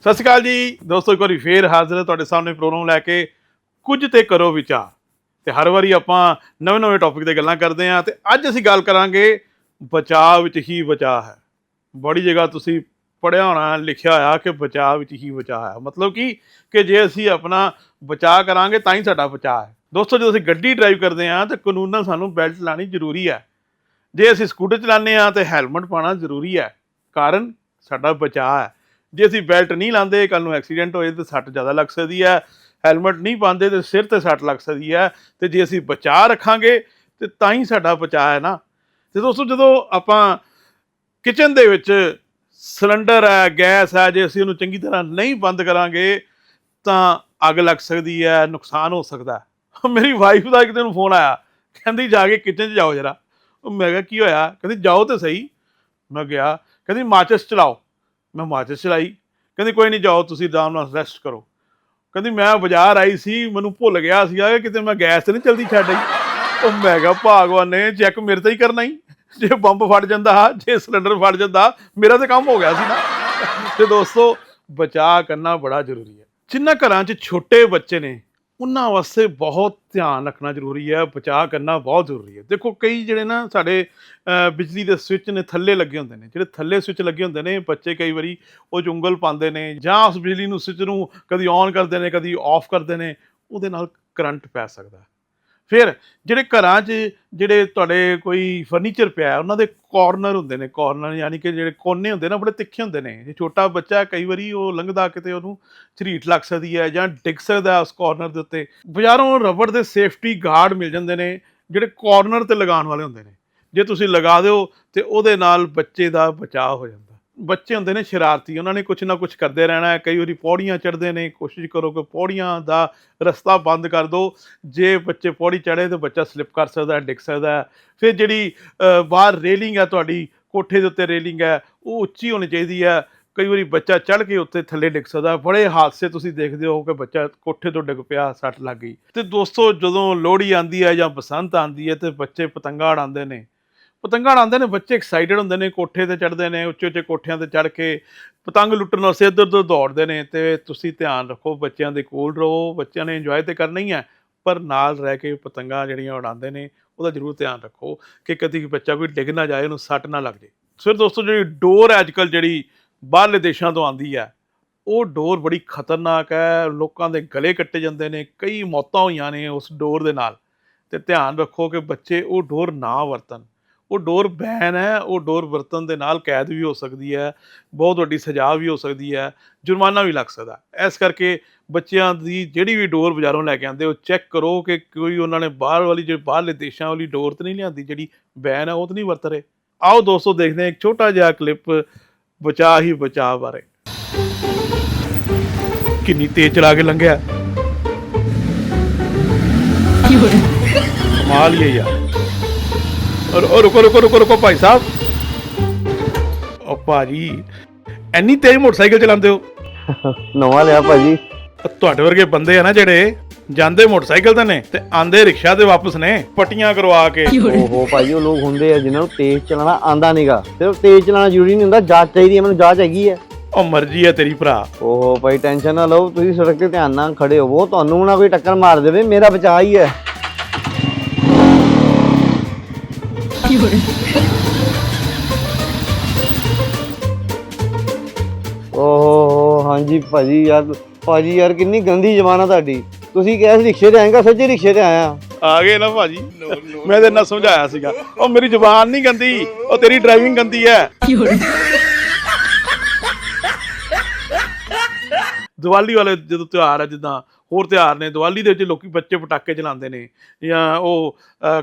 ਸਤਿ ਸ਼੍ਰੀ ਅਕਾਲ ਜੀ। ਦੋਸਤੋ, ਇੱਕ ਵਾਰੀ ਫੇਰ ਹਾਜ਼ਰ ਤੁਹਾਡੇ ਸਾਹਮਣੇ ਪ੍ਰੋਗਰਾਮ ਲੈ ਕੇ। ਕੁਝ ਤੇ ਕਰੋ ਵਿਚਾਰ। ਤੇ ਹਰ ਵਾਰੀ ਆਪਾਂ ਨਵੇਂ-ਨਵੇਂ ਟੌਪਿਕ ਤੇ ਗੱਲਾਂ ਕਰਦੇ ਹਾਂ ਤੇ ਅੱਜ ਅਸੀਂ ਗੱਲ ਕਰਾਂਗੇ, ਬਚਾਅ ਵਿੱਚ ਹੀ ਬਚਾਅ ਹੈ। ਬੜੀ ਜਗ੍ਹਾ ਤੁਸੀਂ ਪੜਿਆ ਹੋਣਾ, ਲਿਖਿਆ ਹੋਇਆ ਕਿ ਬਚਾਅ ਵਿੱਚ ਹੀ ਬਚਾਅ ਹੈ। ਮਤਲਬ ਕਿ ਕਿ ਜੇ ਅਸੀਂ ਆਪਣਾ ਬਚਾਅ ਕਰਾਂਗੇ ਤਾਂ ਹੀ ਸਾਡਾ ਬਚਾਅ ਹੈ। ਦੋਸਤੋ, ਜਦੋਂ ਅਸੀਂ ਗੱਡੀ ਡਰਾਈਵ ਕਰਦੇ ਹਾਂ ਤਾਂ ਕਾਨੂੰਨ ਸਾਨੂੰ ਬੈਲਟ ਲਾਣੀ ਜ਼ਰੂਰੀ ਹੈ। ਜੇ ਅਸੀਂ ਸਕੂਟਰ ਚਲਾਉਂਦੇ ਹਾਂ ਤੇ ਹੈਲਮਟ ਪਾਉਣਾ ਜ਼ਰੂਰੀ ਹੈ। ਕਾਰਨ ਸਾਡਾ ਬਚਾਅ ਹੈ। ਜੇ ਅਸੀਂ ਬੈਲਟ ਨਹੀਂ ਲਾਉਂਦੇ ਕੱਲ ਨੂੰ ਐਕਸੀਡੈਂਟ ਹੋਏ ਤੇ ਸੱਟ ਜ਼ਿਆਦਾ ਲੱਗ ਸਕਦੀ ਹੈ। ਹੈਲਮਟ ਨਹੀਂ ਪਾਉਂਦੇ ਤੇ ਸਿਰ ਤੇ ਸੱਟ ਲੱਗ ਸਕਦੀ ਹੈ ਤੇ ਜੇ ਅਸੀਂ ਬਚਾਅ ਰੱਖਾਂਗੇ ਤੇ ਤਾਂ ਹੀ ਸਾਡਾ ਬਚਾਅ ਹੈ ਨਾ। ਤੇ ਦੋਸਤੋ, ਜਦੋਂ ਆਪਾਂ ਕਿਚਨ ਦੇ ਵਿੱਚ ਸਿਲੰਡਰ ਹੈ, ਗੈਸ ਹੈ, ਜੇ ਅਸੀਂ ਉਹਨੂੰ ਚੰਗੀ ਤਰ੍ਹਾਂ ਨਹੀਂ ਬੰਦ ਕਰਾਂਗੇ ਤਾਂ ਅੱਗ ਲੱਗ ਸਕਦੀ ਹੈ, ਨੁਕਸਾਨ ਹੋ ਸਕਦਾ ਮੇਰੀ ਵਾਈਫ ਦਾ ਇੱਕ ਦਿਨ ਫੋਨ ਆਇਆ, ਕਹਿੰਦੀ ਜਾ ਕੇ ਕਿਚਨ 'ਚ ਜਾਓ ਜਰਾ। ਉਹ ਮੈਂ ਕਿਹਾ, ਕੀ ਹੋਇਆ? ਕਹਿੰਦੀ, ਜਾਓ ਤੇ ਸਹੀ। ਮੈਂ ਗਿਆ ਕਹਿੰਦੀ ਮਾਚਿਸ ਚਲਾਓ। ਮੈਂ ਹਿਮਾਚਲ ਚਲਾਈ ਕਹਿੰਦੀ, ਕੋਈ ਨਹੀਂ ਜਾਓ, ਤੁਸੀਂ ਆਰਾਮ ਨਾਲ ਰੈਸਟ ਕਰੋ। ਕਹਿੰਦੀ, ਮੈਂ ਬਾਜ਼ਾਰ ਆਈ ਸੀ, ਮੈਨੂੰ ਭੁੱਲ ਗਿਆ ਸੀਗਾ ਕਿ ਕਿਤੇ ਮੈਂ ਗੈਸ ਤੇ ਨਹੀਂ ਚਲਦੀ ਛੱਡ ਆਈ। ਉਹ ਮੈਂ ਕਿਹਾ, ਭਾਗਵਾਨ ਨੇ ਚੈੱਕ ਮੇਰੇ ਤੇ ਹੀ ਕਰਨਾ ਹੀ ਜੇ ਬੰਬ ਫਟ ਜਾਂਦਾ, ਜੇ ਸਿਲੰਡਰ ਫਟ ਜਾਂਦਾ, ਮੇਰਾ ਤਾਂ ਕੰਮ ਹੋ ਗਿਆ ਸੀ ਨਾ। ਤੇ ਦੋਸਤੋ, ਬਚਾਅ ਕਰਨਾ ਬੜਾ ਜ਼ਰੂਰੀ ਹੈ। ਜਿਨ੍ਹਾਂ ਘਰਾਂ 'ਚ ਛੋਟੇ ਬੱਚੇ ਨੇ ਉਹਨਾਂ ਵਾਸਤੇ ਬਹੁਤ ਧਿਆਨ ਰੱਖਣਾ ਜ਼ਰੂਰੀ ਹੈ, ਬਚਾਅ ਕਰਨਾ ਬਹੁਤ ਜ਼ਰੂਰੀ ਹੈ। ਦੇਖੋ, ਕਈ ਜਿਹੜੇ ਨਾ ਸਾਡੇ ਬਿਜਲੀ ਦੇ ਸਵਿੱਚ ਨੇ ਥੱਲੇ ਲੱਗੇ ਹੁੰਦੇ ਨੇ, ਜਿਹੜੇ ਥੱਲੇ ਸਵਿੱਚ ਲੱਗੇ ਹੁੰਦੇ ਨੇ, ਬੱਚੇ ਕਈ ਵਾਰੀ ਉਹ 'ਚ ਪਾਉਂਦੇ ਨੇ ਜਾਂ ਉਸ ਬਿਜਲੀ ਨੂੰ, ਸਵਿੱਚ ਨੂੰ ਕਦੀ ਔਨ ਕਰਦੇ ਨੇ, ਕਦੀ ਆਫ ਕਰਦੇ ਨੇ, ਉਹਦੇ ਨਾਲ ਕਰੰਟ ਪੈ ਸਕਦਾ। ਫਿਰ ਜਿਹੜੇ ਘਰਾਂ 'ਚ ਜਿਹੜੇ ਤੁਹਾਡੇ ਕੋਈ ਫਰਨੀਚਰ ਪਿਆ ਉਹਨਾਂ ਦੇ ਕਾਰਨਰ ਹੁੰਦੇ ਨੇ ਕਾਰਨਰ ਯਾਨੀ ਕਿ ਜਿਹੜੇ ਕੋਨੇ ਹੁੰਦੇ ਨੇ ਬੜੇ ਤਿੱਖੇ ਹੁੰਦੇ ਨੇ। ਜੇ ਛੋਟਾ ਬੱਚਾ ਕਈ ਵਾਰੀ ਉਹ ਲੰਘਦਾ ਕਿਤੇ, ਉਹਨੂੰ ਝਰੀਟ ਲੱਗ ਸਕਦੀ ਹੈ ਜਾਂ ਡਿੱਗ ਸਕਦਾ ਉਸ ਕਾਰਨਰ ਦੇ ਉੱਤੇ। ਬਾਜ਼ਾਰੋਂ ਰਬੜ ਦੇ ਸੇਫਟੀ ਗਾਰਡ ਮਿਲ ਜਾਂਦੇ ਨੇ, ਜਿਹੜੇ ਕਾਰਨਰ ਤੇ ਲਗਾਉਣ ਵਾਲੇ ਹੁੰਦੇ ਨੇ। ਜੇ ਤੁਸੀਂ ਲਗਾ ਦਿਓ ਤੇ ਉਹਦੇ ਨਾਲ ਬੱਚੇ ਦਾ ਬਚਾਅ ਹੋ ਜਾਂਦਾ। ਬੱਚੇ ਹੁੰਦੇ ਨੇ ਸ਼ਰਾਰਤੀ, ਉਹਨਾਂ ਨੇ ਕੁਝ ਨਾ ਕੁਝ ਕਰਦੇ ਰਹਿਣਾ ਹੈ, ਕਈ ਵਾਰੀ ਪੌੜੀਆਂ ਚੜ੍ਹਦੇ ਨੇ, ਕੋਸ਼ਿਸ਼ ਕਰੋ ਕਿ ਪੌੜੀਆਂ ਦਾ ਰਸਤਾ ਬੰਦ ਕਰ ਦਿਓ, ਜੇ ਬੱਚੇ ਪੌੜੀ ਚੜ੍ਹੇ ਤਾਂ ਬੱਚਾ ਸਲਿੱਪ ਕਰ ਸਕਦਾ ਹੈ, ਡਿੱਗ ਸਕਦਾ ਹੈ। ਫਿਰ ਜਿਹੜੀ ਬਾਹਰ ਰੇਲਿੰਗ ਹੈ ਤੁਹਾਡੀ, ਕੋਠੇ ਦੇ ਉੱਤੇ ਰੇਲਿੰਗ ਹੈ, ਉਹ ਉੱਚੀ ਹੋਣੀ ਚਾਹੀਦੀ ਹੈ, ਕਈ ਵਾਰੀ ਬੱਚਾ ਚੜ੍ਹ ਕੇ ਉੱਤੇ ਥੱਲੇ ਡਿੱਗ ਸਕਦਾ ਬੜੇ ਹਾਦਸੇ ਤੁਸੀਂ ਦੇਖਦੇ ਹੋ ਕਿ ਬੱਚਾ ਕੋਠੇ ਤੋਂ ਡਿੱਗ ਪਿਆ, ਸੱਟ ਲੱਗ ਗਈ। ਤੇ ਦੋਸਤੋ, ਜਦੋਂ ਲੋਹੜੀ ਆਂਦੀ ਹੈ ਜਾਂ ਬਸੰਤ ਆਂਦੀ ਹੈ ਤੇ ਬੱਚੇ ਪਤੰਗਾਂ ਉਡਾਉਂਦੇ ਨੇ ਪਤੰਗਾਂ ਉਡਾਉਂਦੇ ਨੇ, ਬੱਚੇ ਐਕਸਾਈਟਡ ਹੁੰਦੇ ਨੇ, ਕੋਠੇ ਤੇ ਚੜ੍ਹਦੇ ਨੇ, ਉੱਚੇ ਉੱਚੇ ਕੋਠਿਆਂ ਤੇ ਚੜ੍ਹ ਕੇ ਪਤੰਗ ਲੁੱਟਣ ਵਾਸਤੇ ਇੱਧਰ ਉੱਧਰ ਦੌੜਦੇ ਨੇ ਤੇ ਤੁਸੀਂ ਧਿਆਨ ਰੱਖੋ, ਬੱਚਿਆਂ ਦੇ ਕੋਲ ਰਹੋ, ਬੱਚਿਆਂ ਨੇ ਇੰਜੋਏ ਤੇ ਕਰਨਾ ਹੀ ਹੈ, ਪਰ ਨਾਲ ਰਹਿ ਕੇ ਪਤੰਗਾਂ ਜਿਹੜੀਆਂ ਉਡਾਉਂਦੇ ਨੇ, ਉਹਦਾ ਜ਼ਰੂਰ ਧਿਆਨ ਰੱਖੋ ਕਿ ਕਦੀ ਬੱਚਾ ਕੋਈ ਡਿੱਗ ਨਾ ਜਾਏ, ਉਹਨੂੰ ਸੱਟ ਨਾ ਲੱਗ ਜੇ ਫਿਰ ਦੋਸਤੋ, ਜਿਹੜੀ ਡੋਰ ਹੈ ਅੱਜਕੱਲ ਜਿਹੜੀ ਬਾਹਰਲੇ ਦੇਸ਼ਾਂ ਤੋਂ ਆਂਦੀ ਹੈ, ਉਹ ਡੋਰ ਬੜੀ ਖਤਰਨਾਕ ਹੈ, ਲੋਕਾਂ ਦੇ ਗਲੇ ਕੱਟੇ ਜਾਂਦੇ ਨੇ, ਕਈ ਮੌਤਾਂ ਹੋਈਆਂ ਨੇ ਉਸ ਡੋਰ ਦੇ ਨਾਲ ਤੇ ਧਿਆਨ ਰੱਖੋ ਕਿ ਬੱਚੇ ਉਹ ਡੋਰ ਨਾ ਵਰਤਣ। ਉਹ ਡੋਰ ਬੈਨ ਹੈ ਉਹ ਡੋਰ ਵਰਤਣ ਦੇ ਨਾਲ ਕੈਦ ਵੀ ਹੋ ਸਕਦੀ ਹੈ ਬਹੁਤ ਵੱਡੀ ਸਜ਼ਾ ਵੀ ਹੋ ਸਕਦੀ ਹੈ ਜੁਰਮਾਨਾ ਵੀ ਲੱਗ ਸਕਦਾ। ਇਸ ਕਰਕੇ ਬੱਚਿਆਂ ਦੀ ਜਿਹੜੀ ਵੀ ਡੋਰ ਬਾਜ਼ਾਰੋਂ ਲੈ ਕੇ ਆਉਂਦੇ ਉਹ ਚੈੱਕ ਕਰੋ ਕਿ ਕੋਈ ਉਹਨਾਂ ਨੇ ਬਾਹਰ ਵਾਲੀ ਜਿਹੜੀ ਬਾਹਰਲੇ ਦੇਸ਼ਾਂ ਵਾਲੀ ਡੋਰ ਤਾਂ ਨਹੀਂ ਲਿਆਂਦੀ ਜਿਹੜੀ ਬੈਨ ਹੈ ਉਹ ਤਾਂ ਨਹੀਂ ਵਰਤ ਰਹੇ। ਆਓ ਦੋਸਤੋ ਦੇਖਦੇ ਹਾਂ ਇੱਕ ਛੋਟਾ ਜਿਹਾ ਕਲਿੱਪ ਬਚਾ ਹੀ ਬਚਾ ਬਾਰੇ। ਕਿੰਨੀ ਤੇਜ਼ ਚਲਾ ਕੇ ਲੰਘਿਆ। ਕਮਾਲ ਹੀ ਹੈ ਯਾਰ। ਔਰ ਰੁਕੋ ਰੁਕੋ ਰੁਕੋ ਰੁਕੋ ਭਾਈ ਸਾਹਿਬ। ਉਹ ਭਾਜੀ ਐਨੀ ਤੇਜ਼ ਮੋਟਰਸਾਈਕਲ ਚਲਾਉਂਦੇ ਹੋ। ਨਵਾਂ ਲਿਆ ਭਾਜੀ। ਤੁਹਾਡੇ ਵਰਗੇ ਬੰਦੇ ਆ ਨਾ ਜਿਹੜੇ ਜਾਂਦੇ ਮੋਟਰਸਾਈਕਲ ਤੇ ਨੇ ਤੇ ਆਂਦੇ ਰਿਕਸ਼ਾ ਤੇ ਵਾਪਸ ਨੇ ਪਟੀਆਂ ਕਰਵਾ ਕੇ। ਓਹੋ ਭਾਜੀ ਉਹ ਲੋਕ ਹੁੰਦੇ ਆ ਜਿਨ੍ਹਾਂ ਨੂੰ ਤੇਜ਼ ਚਲਾਉਣਾ ਆਂਦਾ ਨਹੀਂਗਾ ਸਿਰਫ ਤੇਜ਼ ਚਲਾਉਣਾ ਜ਼ਰੂਰੀ ਨਹੀਂ ਹੁੰਦਾ ਜਾਂਚ ਚਾਹੀਦੀ ਹੈ ਮੈਨੂੰ ਜਾਂਚ ਹੈਗੀ ਹੈ ਉਹ ਮਰਜ਼ੀ ਹੈ ਤੇਰੀ ਭਰਾ। ਓਹੋ ਭਾਈ ਟੈਨਸ਼ਨ ਨਾ ਲਓ ਤੁਸੀਂ ਸੜਕ ਤੇ ਧਿਆਨ ਨਾਲ ਖੜੇ ਹੋਵੋ ਤੁਹਾਨੂੰ ਨਾ ਕੋਈ ਟੱਕਰ ਮਾਰ ਦੇਵੇ ਮੇਰਾ ਬਚਾਅ ਹੀ ਹੈ ਓਹੋ, ਹਾਂਜੀ ਭਾਜੀ ਯਾਰ ਭਾਜੀ ਯਾਰ ਕਿੰਨੀ ਗੰਦੀ ਜ਼ਬਾਨ ਤੁਹਾਡੀ। ਤੁਸੀਂ ਕਿਹਾ ਸੀ ਰਿਕਸ਼ੇ ਤੇ ਆਏਗਾ ਸੱਚੇ ਰਿਕਸ਼ੇ ਤੇ ਆਇਆ। ਆ ਗਏ ਨਾ ਭਾਜੀ। ਮੈਂ ਤੇ ਨਾ ਸਮਝਾਇਆ ਸੀਗਾ। ਉਹ ਮੇਰੀ ਜ਼ੁਬਾਨ ਨਹੀਂ ਗੰਦੀ, ਉਹ ਤੇਰੀ ਡਰਾਈਵਿੰਗ ਗੰਦੀ ਹੈ। ਦੀਵਾਲੀ ਵਾਲੇ ਜਦੋਂ ਤਿਉਹਾਰ ਹੈ ਜਿੱਦਾਂ ਹੋਰ ਤਿਉਹਾਰ ਨੇ, ਦੀਵਾਲੀ ਦੇ ਵਿੱਚ ਲੋਕੀ ਬੱਚੇ ਪਟਾਕੇ ਚਲਾਉਂਦੇ ਨੇ ਜਾਂ ਉਹ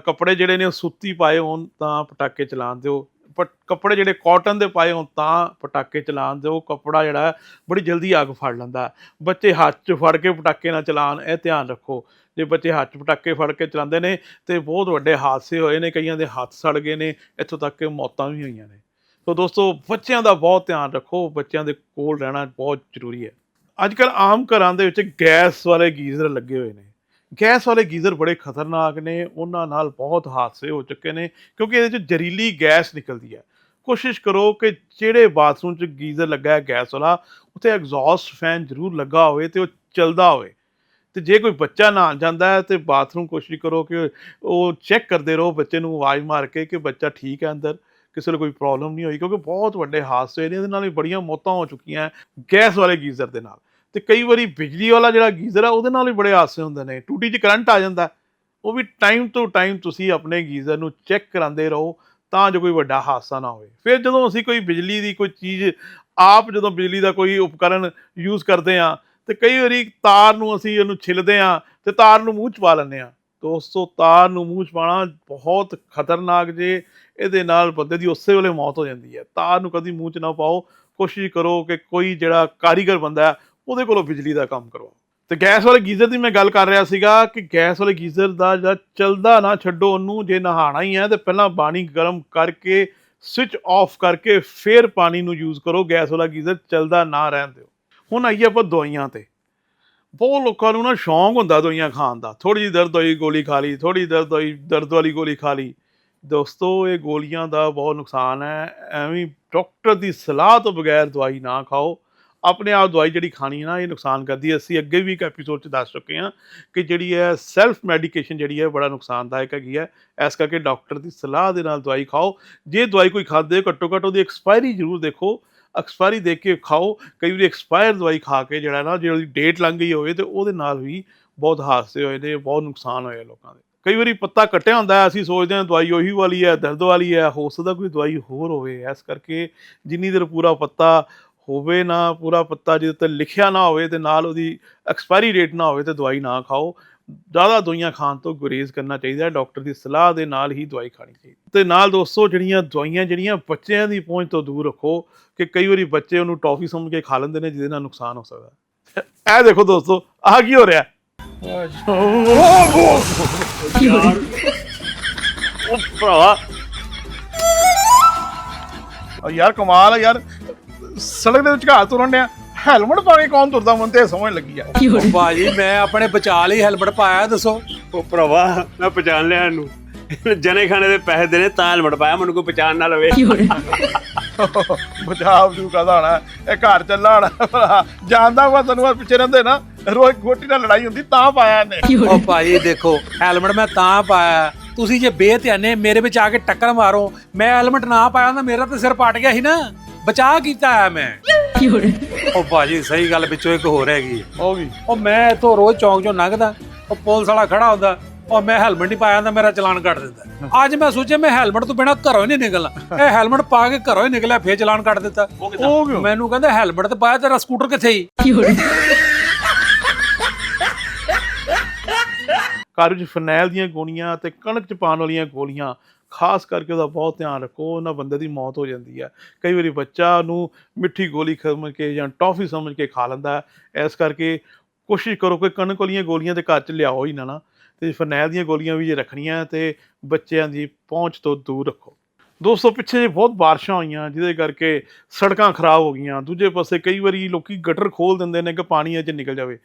ਕੱਪੜੇ ਜਿਹੜੇ ਨੇ ਉਹ ਸੂਤੀ ਪਾਏ ਹੋਣ ਤਾਂ ਪਟਾਕੇ ਚਲਾਉਣ ਦਿਓ। ਪਰ ਕੱਪੜੇ ਜਿਹੜੇ ਕਾਟਨ ਦੇ ਪਾਏ ਹੋਣ ਤਾਂ ਪਟਾਕੇ ਚਲਾਉਣ ਦਿਓ। ਕੱਪੜਾ ਜਿਹੜਾ ਬੜੀ ਜਲਦੀ ਅੱਗ ਫੜ ਲੈਂਦਾ। ਬੱਚੇ ਹੱਥ 'ਚ ਫੜ ਕੇ ਪਟਾਕੇ ਨਾ ਚਲਾਉਣ, ਇਹ ਧਿਆਨ ਰੱਖੋ। ਜੇ ਬੱਚੇ ਹੱਥ 'ਚ ਪਟਾਕੇ ਫੜ ਕੇ ਚਲਾਉਂਦੇ ਨੇ ਤੇ ਬਹੁਤ ਵੱਡੇ ਹਾਦਸੇ ਹੋਏ ਨੇ, ਕਈਆਂ ਦੇ ਹੱਥ ਸੜ ਗਏ ਨੇ, ਇੱਥੋਂ ਤੱਕ ਕਿ ਮੌਤਾਂ ਵੀ ਹੋਈਆਂ ਨੇ। ਸੋ ਦੋਸਤੋ, ਬੱਚਿਆਂ ਦਾ ਬਹੁਤ ਧਿਆਨ ਰੱਖੋ, ਬੱਚਿਆਂ ਦੇ ਕੋਲ ਰਹਿਣਾ ਬਹੁਤ ਜ਼ਰੂਰੀ ਹੈ। ਅੱਜ ਕੱਲ ਆਮ ਘਰਾਂ ਦੇ ਵਿੱਚ ਗੈਸ ਵਾਲੇ ਗੀਜ਼ਰ ਲੱਗੇ ਹੋਏ ਨੇ। ਗੈਸ ਵਾਲੇ ਗੀਜ਼ਰ ਬੜੇ ਖਤਰਨਾਕ ਨੇ, ਉਹਨਾਂ ਨਾਲ ਬਹੁਤ ਹਾਦਸੇ ਹੋ ਚੁੱਕੇ ਨੇ, ਕਿਉਂਕਿ ਇਹਦੇ ਚ ਜ਼ਹਿਰੀਲੀ ਗੈਸ ਨਿਕਲਦੀ ਹੈ। ਕੋਸ਼ਿਸ਼ ਕਰੋ ਕਿ ਜਿਹੜੇ ਬਾਥਰੂਮ 'ਚ ਗੀਜ਼ਰ ਲੱਗਾ ਹੈ ਗੈਸ ਵਾਲਾ, ਉੱਥੇ ਐਗਜ਼ੌਸਟ ਫੈਨ ਜ਼ਰੂਰ ਲੱਗਾ ਹੋਵੇ ਤੇ ਉਹ ਚੱਲਦਾ ਹੋਵੇ। ਤੇ ਜੇ ਕੋਈ ਬੱਚਾ ਨਾ ਜਾਂਦਾ ਹੈ ਤੇ ਬਾਥਰੂਮ ਕੋਸ਼ਿਸ਼ ਕਰੋ ਕਿ ਉਹ ਚੈੱਕ ਕਰਦੇ ਰਹੋ ਬੱਚੇ ਨੂੰ ਆਵਾਜ਼ ਮਾਰ ਕੇ ਕਿ ਬੱਚਾ ਠੀਕ ਹੈ ਅੰਦਰ, ਕਿਸੇ ਨੂੰ ਕੋਈ ਪ੍ਰੋਬਲਮ ਨਹੀਂ ਹੋਈ, ਕਿਉਂਕਿ ਬਹੁਤ ਵੱਡੇ ਹਾਦਸੇ ਨੇ, ਇਹਦੇ ਨਾਲ ਵੀ ਬੜੀਆਂ ਮੌਤਾਂ ਹੋ ਚੁੱਕੀਆਂ ਗੈਸ ਵਾਲੇ ਗੀਜ਼ਰ ਦੇ ਨਾਲ। ਤੇ ਕਈ ਵਾਰੀ ਬਿਜਲੀ ਵਾਲਾ ਜਿਹੜਾ ਗੀਜ਼ਰ ਆ, ਉਹਦੇ ਨਾਲ ਵੀ ਬੜੇ ਹਾਦਸੇ ਹੁੰਦੇ ਨੇ। ਟੂਟੀ 'ਚ ਕਰੰਟ ਆ ਜਾਂਦਾ। ਉਹ ਵੀ ਟਾਈਮ ਤੋਂ ਟਾਈਮ ਤੁਸੀਂ ਆਪਣੇ ਗੀਜ਼ਰ ਨੂੰ ਚੈੱਕ ਕਰਾਉਂਦੇ ਰਹੋ, ਤਾਂ ਜੋ ਕੋਈ ਵੱਡਾ ਹਾਦਸਾ ਨਾ ਹੋਵੇ। ਫਿਰ ਜਦੋਂ ਅਸੀਂ ਕੋਈ ਬਿਜਲੀ ਦੀ ਕੋਈ ਚੀਜ਼, ਆਪ ਜਦੋਂ ਬਿਜਲੀ ਦਾ ਕੋਈ ਉਪਕਰਨ ਯੂਜ਼ ਕਰਦੇ ਆ ਤੇ ਕਈ ਵਾਰੀ ਤਾਰ ਨੂੰ ਅਸੀਂ ਉਹਨੂੰ ਛਿੱਲਦੇ ਆ ਤੇ ਤਾਰ ਨੂੰ ਮੂੰਹ ਚ ਪਾ ਲੈਂਦੇ ਆ ਦੋਸਤੋ, ਤਾਰ ਨੂੰ ਮੂੰਹ ਚ ਪਾਣਾ ਬਹੁਤ ਖਤਰਨਾਕ ਜੇ, ਇਹਦੇ ਨਾਲ ਬੰਦੇ ਦੀ ਉਸੇ ਵੇਲੇ ਮੌਤ ਹੋ ਜਾਂਦੀ ਹੈ। ਤਾਰ ਨੂੰ ਕਦੀ ਮੂੰਹ ਚ ਨਾ ਪਾਓ। ਕੋਸ਼ਿਸ਼ ਕਰੋ ਕਿ ਕੋਈ ਜਿਹੜਾ ਕਾਰੀਗਰ ਬੰਦਾ ਉਹਦੇ ਕੋਲੋਂ ਬਿਜਲੀ ਦਾ ਕੰਮ ਕਰਵਾਓ। ਤੇ ਗੈਸ ਵਾਲੇ ਗੀਜ਼ਰ ਦੀ ਮੈਂ ਗੱਲ ਕਰ ਰਿਹਾ ਸੀਗਾ ਕਿ ਗੈਸ ਵਾਲੇ ਗੀਜ਼ਰ ਦਾ ਜਿਹੜਾ ਚੱਲਦਾ ਨਾ ਛੱਡੋ ਉਹਨੂੰ, ਜੇ ਨਹਾਣਾ ਹੀ ਹੈ ਤੇ ਪਹਿਲਾਂ ਪਾਣੀ ਗਰਮ ਕਰਕੇ ਸਵਿਚ ਆਫ ਕਰਕੇ ਫਿਰ ਪਾਣੀ ਨੂੰ ਯੂਜ਼ ਕਰੋ, ਗੈਸ ਵਾਲਾ ਗੀਜ਼ਰ ਚੱਲਦਾ ਨਾ ਰਹਿਣ ਦਿਓ। ਹੁਣ ਆਈਏ ਆਪਾਂ ਦਵਾਈਆਂ ਤੇ। ਬਹੁਤ ਲੋਕਾਂ ਨੂੰ ਨਾ ਸ਼ੌਂਕ ਹੁੰਦਾ ਦਵਾਈਆਂ ਖਾਣ ਦਾ। ਥੋੜੀ ਜਿਹੀ ਦਰਦ ਹੋਈ, ਗੋਲੀ ਖਾ ਲਈ ਥੋੜੀ ਦਰਦ ਹੋਈ, ਦਰਦ ਵਾਲੀ ਗੋਲੀ ਖਾ ਲਈ। ਦੋਸਤੋ, ਇਹ ਗੋਲੀਆਂ ਦਾ ਬਹੁਤ ਨੁਕਸਾਨ ਹੈ। ਐਵੇਂ ਡਾਕਟਰ ਦੀ ਸਲਾਹ ਤੋਂ ਬਗੈਰ ਦਵਾਈ ਨਾ ਖਾਓ। ਆਪਣੇ ਆਪ ਦਵਾਈ ਜਿਹੜੀ ਖਾਣੀ ਹੈ ਨਾ ਇਹ ਨੁਕਸਾਨ ਕਰਦੀ ਹੈ। ਅਸੀਂ ਅੱਗੇ ਵੀ ਇੱਕ ਐਪੀਸੋਡ 'ਚ ਦੱਸ ਚੁੱਕੇ ਹਾਂ ਕਿ ਜਿਹੜੀ ਹੈ ਸੈਲਫ ਮੈਡੀਕੇਸ਼ਨ ਜਿਹੜੀ ਹੈ ਬੜਾ ਨੁਕਸਾਨਦਾਇਕ ਹੈਗੀ ਹੈ। ਇਸ ਕਰਕੇ ਡਾਕਟਰ ਦੀ ਸਲਾਹ ਦੇ ਨਾਲ ਦਵਾਈ ਖਾਓ। ਜੇ ਦਵਾਈ ਕੋਈ ਖਾਦੇ ਘੱਟੋ ਘੱਟ ਉਹਦੀ ਐਕਸਪਾਇਰੀ ਜ਼ਰੂਰ ਦੇਖੋ। ਐਕਸਪਾਇਰੀ ਦੇਖ ਕੇ ਖਾਓ। ਕਈ ਵਾਰੀ ਐਕਸਪਾਇਰ ਦਵਾਈ ਖਾ ਕੇ ਜਿਹੜਾ ਨਾ ਜਿਹੜੀ ਡੇਟ ਲੰਘ ਗਈ ਹੋਵੇ ਤੇ ਉਹਦੇ ਨਾਲ ਵੀ ਬਹੁਤ ਹਾਦਸੇ ਹੋਏ ਨੇ ਬਹੁਤ ਨੁਕਸਾਨ ਹੋਇਆ ਲੋਕਾਂ ਦੇ। ਕਈ ਵਾਰੀ ਪੱਤਾ ਕੱਟਿਆ ਹੁੰਦਾ ਹੈ, ਅਸੀਂ ਸੋਚਦੇ ਹਾਂ ਦਵਾਈ ਉਹੀ ਵਾਲੀ ਹੈ ਦਰਦ ਵਾਲੀ ਹੈ ਹੋ ਸਕਦਾ ਕੋਈ ਦਵਾਈ ਹੋਰ ਹੋਵੇ। ਇਸ ਕਰਕੇ ਜਿੰਨੀ ਦੇਰ ਪੂਰਾ ਪੱਤਾ ਹੋਵੇ ਨਾ, ਪੂਰਾ ਪੱਤਾ ਜਿਹਦੇ ਉੱਤੇ ਲਿਖਿਆ ਨਾ ਹੋਵੇ ਤੇ ਨਾਲ ਉਹਦੀ ਐਕਸਪਾਇਰੀ ਡੇਟ ਨਾ ਹੋਵੇ ਤੇ ਦਵਾਈ ਨਾ ਖਾਓ। ਜ਼ਿਆਦਾ ਦਵਾਈਆਂ ਖਾਣ ਤੋਂ ਗੁਰੇਜ਼ ਕਰਨਾ ਚਾਹੀਦਾ ਹੈ। ਡਾਕਟਰ ਦੀ ਸਲਾਹ ਦੇ ਨਾਲ ਹੀ ਦਵਾਈ ਖਾਣੀ ਚਾਹੀਦੀ ਤੇ ਨਾਲ ਦੋਸਤੋ, ਜਿਹੜੀਆਂ ਦਵਾਈਆਂ, ਜਿਹੜੀਆਂ ਬੱਚਿਆਂ ਦੀ ਪਹੁੰਚ ਤੋਂ ਦੂਰ ਰੱਖੋ ਕਿ ਕਈ ਵਾਰੀ ਬੱਚੇ ਉਹਨੂੰ ਟੌਫੀ ਸਮਝ ਕੇ ਖਾ ਲੈਂਦੇ ਨੇ, ਜਿਹਦੇ ਨਾਲ ਨੁਕਸਾਨ ਹੋ ਸਕਦਾ ਹੈ। ਇਹ ਦੇਖੋ ਦੋਸਤੋ ਆਹ ਕੀ ਹੋ ਰਿਹਾ ਉਹ ਭਰਾਵਾ। ਯਾਰ, ਕਮਾਲ ਹੈ ਯਾਰ। ਸੜਕ ਦੇ ਵਿਚਕਾਰ ਤੁਰਨ ਡਿਆ। ਹੈਲਮਟ ਪਾ ਕੇ ਕੌਣ ਤੁਰਦਾ ਮੈਨੂੰ ਤੇ ਇਹ ਸਮਝ ਲੱਗੀ ਆ। ਉਹ ਭਾਜੀ ਮੈਂ ਆਪਣੇ ਬਚਾ ਲਈ ਹੈਲਮਟ ਪਾਇਆ ਦੱਸੋ। ਉਹ ਭਰਾਵਾ ਮੈਂ ਪਛਾਣ ਲਿਆ ਇਹਨੂੰ। ਜਨੇ ਖਾਣੇ ਦੇ ਪੈਸੇ ਦੇਣੇ ਤਾਂ ਹੈਲਮਟ ਪਾਇਆ ਮੈਨੂੰ ਕੋਈ ਪਛਾਣ ਨਾ ਲਵੇ। ਬਚਾਵ ਜੂ ਕਹਦਾ ਹਣਾ ਇਹ ਘਰ ਚੱਲਾ ਹਣਾ ਜਾਣਦਾ ਵਾ ਤੈਨੂੰ ਆ ਪਿੱਛੇ ਰਹਿੰਦੇ ਨਾ ਰੋਜ਼ ਗੋਟੀ ਨਾਲ ਲੜਾਈ ਹੁੰਦੀ ਤਾਂ ਪਾਇਆ ਇਹਨੇ। ਉਹ ਭਾਜੀ ਦੇਖੋ ਹੈਲਮਟ ਮੈਂ ਤਾਂ ਪਾਇਆ। ਤੁਸੀਂ ਜੇ ਬੇਧਿਆਨੇ ਮੇਰੇ ਵਿੱਚ ਆ ਕੇ ਟੱਕਰ ਮਾਰੋ। ਮੈਂ ਹੈਲਮਟ ਨਾ ਪਾਇਆ ਤਾਂ ਮੇਰਾ ਤਾਂ ਸਿਰ ਪਟ ਗਿਆ ਸੀ ਨਾ। ਬਚਾ ਕੀਤਾ ਆ ਮੈਂ। ਉਹ ਭਾਜੀ ਸਹੀ ਗੱਲ ਵਿੱਚੋਂ ਇੱਕ ਹੋਰ ਹੈਗੀ। ਹੋ ਗਈ ਉਹ ਮੈਂ ਇੱਥੋਂ ਰੋਜ਼ ਚੌਂਕ ਚੋਂ ਲੰਘਦਾ ਉਹ ਪੁਲਿਸ ਵਾਲਾ ਖੜਾ ਹੁੰਦਾ ਉਹ ਮੈਂ ਹੈਲਮਟ ਨਹੀਂ ਪਾਇਆ ਤਾਂ ਮੇਰਾ ਚਲਾਨ ਕੱਟ ਦਿੰਦਾ। ਅੱਜ ਮੈਂ ਸੋਚਿਆ ਮੈਂ ਹੈਲਮਟ ਤੋਂ ਬਿਨਾ ਘਰੋਂ ਹੀ ਨਹੀਂ ਨਿਕਲਣਾ। ਇਹ ਹੈਲਮਟ ਪਾ ਕੇ ਘਰੋਂ ਹੀ ਨਿਕਲਿਆ ਫੇਰ ਚਲਾਨ ਕੱਟ ਦਿੱਤਾ। ਉਹ ਕਿਉਂ? ਮੈਨੂੰ ਕਹਿੰਦਾ ਹੈਲਮਟ ਤਾਂ ਪਾਇਆ ਤੇਰਾ ਸਕੂਟਰ ਕਿੱਥੇ ਹੀ ਘਰ ਵਿੱਚ ਫਰਨੈਲ ਦੀਆਂ ਗੋਲੀਆਂ ਤੇ ਕਣਕ ਚ ਪਾਉਣ ਵਾਲੀਆਂ ਗੋਲੀਆਂ। ਖਾਸ ਕਰਕੇ ਉਹਦਾ ਬਹੁਤ ਧਿਆਨ ਰੱਖੋ, ਉਹਨਾਂ ਬੰਦੇ ਦੀ ਮੌਤ ਹੋ ਜਾਂਦੀ ਹੈ। ਕਈ ਵਾਰੀ ਬੱਚਾ ਨੂੰ ਮਿੱਠੀ ਗੋਲੀ ਸਮਝ ਕੇ ਜਾਂ ਟੌਫੀ ਸਮਝ ਕੇ ਖਾ ਲੈਂਦਾ ਹੈ। ਇਸ ਕਰਕੇ ਕੋਸ਼ਿਸ਼ ਕਰੋ ਕਿ ਕਣਕ ਵਾਲੀਆਂ ਗੋਲੀਆਂ ਤੇ ਘਰ ਚ ਲਿਆਓ ਹੀ ਨਾ ਨਾ। ਤੇ ਫਰਨੈਲ ਦੀਆਂ ਗੋਲੀਆਂ ਵੀ ਜੇ ਰੱਖਣੀਆਂ ਤੇ ਬੱਚਿਆਂ ਦੀ ਪਹੁੰਚ ਤੋਂ ਦੂਰ ਰੱਖੋ। ਦੋਸਤੋ ਪਿੱਛੇ ਜੇ ਬਹੁਤ ਬਾਰਿਸ਼ਾਂ ਹੋਈਆਂ ਜਿਹਦੇ ਕਰਕੇ ਸੜਕਾਂ ਖਰਾਬ ਹੋ ਗਈਆਂ। ਦੂਜੇ ਪਾਸੇ ਕਈ ਵਾਰੀ ਲੋਕੀ ਗਟਰ ਖੋਲ ਦਿੰਦੇ ਨੇ ਕਿ ਪਾਣੀ ਅਜੇ ਨਿਕਲ ਜਾਵੇ।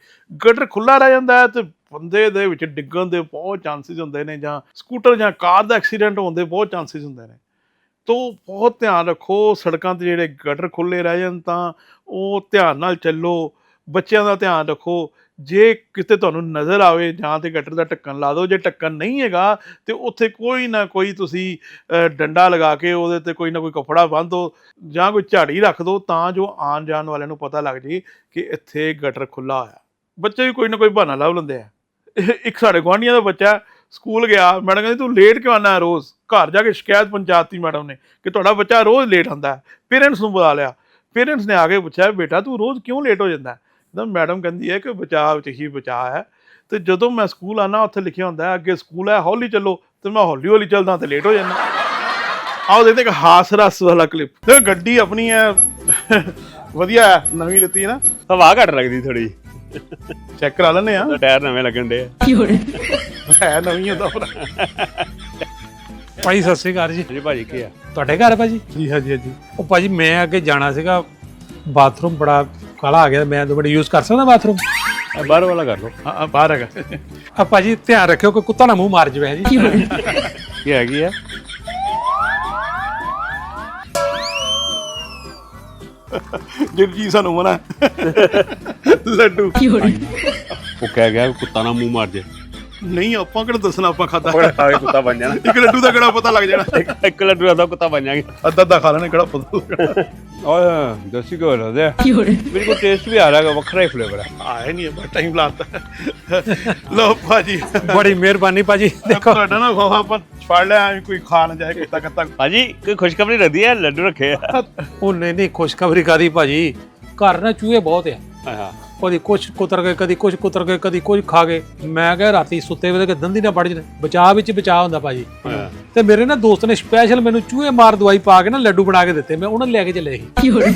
ਗਟਰ ਖੁੱਲਾ ਰਹਿ ਜਾਂਦਾ ਹੈ ਤੇ ਬੰਦੇ ਦੇ ਵਿੱਚ ਡਿੱਗਣ ਦੇ ਬਹੁਤ ਚਾਂਸਸ ਹੁੰਦੇ ਨੇ ਜਾਂ ਸਕੂਟਰ ਜਾਂ ਕਾਰ ਦਾ ਐਕਸੀਡੈਂਟ ਹੋਣ ਦੇ ਬਹੁਤ ਚਾਂਸਸ ਹੁੰਦੇ ਨੇ। ਤੋ ਬਹੁਤ ਧਿਆਨ ਰੱਖੋ, ਸੜਕਾਂ ਤੇ ਜਿਹੜੇ ਗਟਰ ਖੁੱਲੇ ਰਹਿ ਜਾਣ ਤਾਂ ਉਹ ਧਿਆਨ ਨਾਲ ਚੱਲੋ, ਬੱਚਿਆਂ ਦਾ ਧਿਆਨ ਰੱਖੋ। ਜੇ ਕਿਤੇ ਤੁਹਾਨੂੰ ਨਜ਼ਰ ਆਵੇ ਜਾਂ ਤੇ ਗਟਰ ਦਾ ਢੱਕਣ ਲਾ ਦਿਓ, ਜੇ ਢੱਕਣ ਨਹੀਂ ਹੈਗਾ ਤੇ ਉੱਥੇ ਕੋਈ ਨਾ ਕੋਈ ਤੁਸੀਂ ਡੰਡਾ ਲਗਾ ਕੇ ਉਹਦੇ ਤੇ ਕੋਈ ਨਾ ਕੋਈ ਕੱਪੜਾ ਬੰਨ੍ਹ ਦਿਓ ਜਾਂ ਕੋਈ ਝਾੜੀ ਰੱਖ ਦਿਓ ਤਾਂ ਜੋ ਆਉਣ ਜਾਣ ਵਾਲਿਆਂ ਨੂੰ ਪਤਾ ਲੱਗ ਜੇ ਕਿ ਇੱਥੇ ਗਟਰ ਖੁੱਲਾ ਹੋਇਆ। ਬੱਚੇ ਵੀ ਕੋਈ ਨਾ ਕੋਈ ਬਹਾਨਾ ਲੱਭ ਲੈਂਦੇ ਆ। ਇਹ ਇੱਕ ਸਾਡੇ ਗੁਆਂਢੀਆਂ ਦਾ ਬੱਚਾ ਸਕੂਲ ਗਿਆ, ਮੈਡਮ ਕਹਿੰਦੀ, ਤੂੰ ਲੇਟ ਕਿਉਂ ਆਉਂਦਾ ਰੋਜ਼? ਘਰ ਜਾ ਕੇ ਸ਼ਿਕਾਇਤ ਪੰਚਾਇਤੀ ਮੈਡਮ ਨੇ ਕਿ ਤੁਹਾਡਾ ਬੱਚਾ ਰੋਜ਼ ਲੇਟ ਆਉਂਦਾ ਪੇਰੈਂਟਸ ਨੂੰ ਬੁਲਾ ਲਿਆ। ਪੇਰੈਂਟਸ ਨੇ ਆ ਕੇ ਪੁੱਛਿਆ, ਬੇਟਾ ਤੂੰ ਰੋਜ਼ ਕਿਉਂ ਲੇਟ ਹੋ ਜਾਂਦਾ ਤਾਂ ਮੈਡਮ ਕਹਿੰਦੀ ਹੈ ਕਿ ਬਚਾਅ ਵਿੱਚ ਹੀ ਬਚਾਅ ਹੈ। ਤੇ ਜਦੋਂ ਮੈਂ ਸਕੂਲ ਆਣਾ ਉੱਥੇ ਲਿਖਿਆ ਹੁੰਦਾ ਹੈ ਅੱਗੇ ਸਕੂਲ ਹੈ ਹੌਲੀ ਚੱਲੋ ਤੇ ਮੈਂ ਹੌਲੀ ਹੌਲੀ ਚੱਲਦਾ ਤੇ ਲੇਟ ਹੋ ਜਾਂਦਾ। ਆਓ ਦੇਖਦੇ ਇੱਕ ਹਾਸ ਰਸ ਵਾਲਾ ਕਲਿੱਪ ਤੇ ਗੱਡੀ ਆਪਣੀ ਹੈ ਵਧੀਆ ਹੈ, ਨਵੀਂ ਲਿੱਤੀ ਹੈ ਨਾ। ਹਵਾ ਘੱਟ ਲੱਗਦੀ ਥੋੜੀ ਚੈੱਕ ਕਰਾ ਲੈਂਦੇ ਆ ਟਾਇਰ ਨਵੇਂ ਲੱਗਣ ਦੇ ਹੈ ਨਵੀਂ ਹੁੰਦਾ ਭਰਾ। ਭਾਈ ਸਤਿ ਸ੍ਰੀ ਅਕਾਲ ਜੀ। ਜੀ ਭਾਜੀ ਕੀ ਆ ਤੁਹਾਡੇ ਘਰ ਹੈ ਭਾਜੀ? ਜੀ ਹਾਂਜੀ ਹਾਂਜੀ। ਉਹ ਭਾਜੀ ਮੈਂ ਅੱਗੇ ਜਾਣਾ ਸੀਗਾ ਬਾਥਰੂਮ ਬੜਾ ਕਾਲਾ ਆ ਗਿਆ ਮੈਂ ਦੋ ਮਿੰਟ ਯੂਜ਼ ਕਰ ਸਕਦਾ ਬਾਥਰੂਮ ਇਹ ਬਾਹਰ ਵਾਲਾ ਕਰ ਲਓ। ਹਾਂ ਹਾਂ, ਬਾਹਰ ਹੈਗਾ। ਆ ਭਾਜੀ ਧਿਆਨ ਰੱਖਿਓ ਕਿ ਕੁੱਤਾ ਨਾ ਮੂੰਹ ਮਾਰ ਜਵੇ ਜੀ। ਕੀ ਹੈਗੀ ਆ। ਚੀਜ਼ ਸਾਨੂੰ ਮਨਾ। ਲੱਡੂ ਉਹ ਕਹਿ ਗਿਆ ਕੁੱਤਾ ਨਾ ਮੂੰਹ ਮਾਰ ਜੇ। ਨਹੀਂ ਆਪਾਂ ਕਿਹੜਾ ਦੱਸਣਾ ਆਪਾਂ ਖਾਦਾ ਬੜਾ ਖਾ ਕੇ ਕੁੱਤਾ ਬਣ ਜਾਣਾ। ਇੱਕ ਲੱਡੂ ਦਾ ਕਿਹੜਾ ਪਤਾ ਲੱਗ ਜਾਣਾ? ਇੱਕ- ਇੱਕ ਲੱਡੂ ਦਾ ਕੁੱਤਾ ਬਣ ਜਾਗੇ ਅੱਧਾ ਅੱਧਾ ਖਾ ਲੈਣੇ ਕਿਹੜਾ ਪਤਾ ਲੱਗਣਾ ਓਏ ਦੇਸੀ ਘਿਓ ਲਾ ਦੇ ਬਿਲਕੁਲ ਟੇਸਟ ਵੀ ਆ ਰਿਹਾ ਹੈ ਵੱਖਰਾ ਹੀ ਫਲੇਵਰ ਹੈ। ਆਏ ਨਹੀਂ ਬੜਾ ਟਾਈਮ ਲਾਤਾ। ਲੋ ਭਾਜੀ। ਬੜੀ ਮਿਹਰਬਾਨੀ ਭਾਜੀ ਦੇਖੋ। ਤੁਹਾਡਾ ਨਾ ਖੋਆ ਆਪਾਂ ਫੜ ਲਿਆ ਐਵੇਂ ਕੋਈ ਖਾ ਨਾ ਜਾਏ ਕਿਤਾ ਕਿਤਾ। ਭਾਜੀ ਕੋਈ ਖੁਸ਼ਖਬਰੀ ਰੱਖਦੀ ਹੈ? ਲੱਡੂ ਰੱਖੇ ਆ। ਉਹ ਨਹੀਂ ਨਹੀਂ ਖੁਸ਼ਖਬਰੀ ਕਾਦੀ ਭਾਜੀ? ਘਰ ਨਾ ਚੂਹੇ ਬਹੁਤ ਆ। ਹਾਂ ਕਦੀ ਕੁਛ ਕੁਤਰ ਗਏ ਕਦੀ ਕੁਛ ਕੁਤਰ ਗਏ ਕਦੀ ਕੁਝ ਖਾ ਗਏ। ਮੈਂ ਕਿਹਾ ਰਾਤੀ ਸੁੱਤੇ ਵੇਲੇ ਕਿ ਦੰਦੀ ਨਾ ਵੜ ਜਣੇ। ਬਚਾਅ ਵਿੱਚ ਬਚਾਅ ਹੁੰਦਾ ਭਾਜੀ। ਤੇ ਮੇਰੇ ਨਾ ਦੋਸਤ ਨੇ ਸਪੈਸ਼ਲ ਮੈਨੂੰ ਚੂਹੇ ਮਾਰ ਦਵਾਈ ਪਾ ਕੇ ਨਾ ਲੱਡੂ ਬਣਾ ਕੇ ਦਿੱਤੇ। ਮੈਂ ਉਹਨਾਂ ਨੂੰ ਲੈ ਕੇ ਚੱਲੇ ਸੀ। ਕੀ ਹੋਇਆ?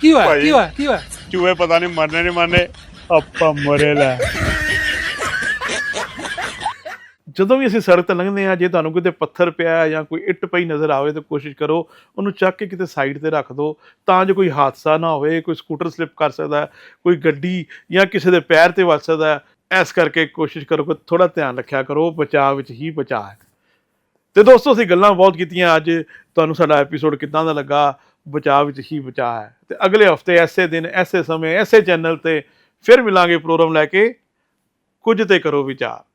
ਕੀ ਹੋਇਆ? ਕੀ ਹੋਇਆ? ਚੂਹੇ ਪਤਾ ਨਹੀਂ ਮਰਨੇ ਨਹੀਂ ਮਰਨੇ ਆਪਾਂ ਮਰੇ ਲੈ। ਜਦੋਂ ਵੀ ਅਸੀਂ ਸੜਕ ਤੇ ਲੰਘਦੇ ਆ ਜੇ ਤੁਹਾਨੂੰ ਕਿਤੇ ਪੱਥਰ ਪਿਆ ਜਾਂ ਕੋਈ ਇੱਟ ਪਈ ਨਜ਼ਰ ਆਵੇ ਤਾਂ ਕੋਸ਼ਿਸ਼ ਕਰੋ ਉਹਨੂੰ ਚੱਕ ਕੇ ਕਿਤੇ ਸਾਈਡ ਤੇ ਰੱਖ ਦਿਓ। ਤਾਂ ਜੋ ਕੋਈ ਹਾਦਸਾ ਨਾ ਹੋਵੇ, ਕੋਈ ਸਕੂਟਰ ਸਲਿੱਪ ਕਰ ਸਕਦਾ ਕੋਈ ਗੱਡੀ ਜਾਂ ਕਿਸੇ ਦੇ ਪੈਰ ਤੇ ਵੱਜ ਸਕਦਾ ਇਸ ਕਰਕੇ ਕੋਸ਼ਿਸ਼ ਕਰੋ ਕਿ ਥੋੜਾ ਧਿਆਨ ਰੱਖਿਆ ਕਰੋ, ਬਚਾਅ ਵਿੱਚ ਹੀ ਬਚਾਅ ਹੈ। ਤੇ ਦੋਸਤੋ, ਅਸੀਂ ਗੱਲਾਂ ਬਹੁਤ ਕੀਤੀਆਂ ਅੱਜ। ਤੁਹਾਨੂੰ ਸਾਡਾ ਐਪੀਸੋਡ ਕਿੱਦਾਂ ਦਾ ਲੱਗਾ? ਬਚਾਅ ਵਿੱਚ ਹੀ ਬਚਾਅ ਹੈ। ਤੇ ਅਗਲੇ ਹਫ਼ਤੇ ਐਸੇ ਦਿਨ, ਐਸੇ ਸਮੇਂ, ਐਸੇ ਚੈਨਲ ਤੇ ਫਿਰ ਮਿਲਾਂਗੇ ਪ੍ਰੋਗਰਾਮ ਲੈ ਕੇ। ਕੁਝ ਤੇ ਕਰੋ ਵਿਚਾਰ।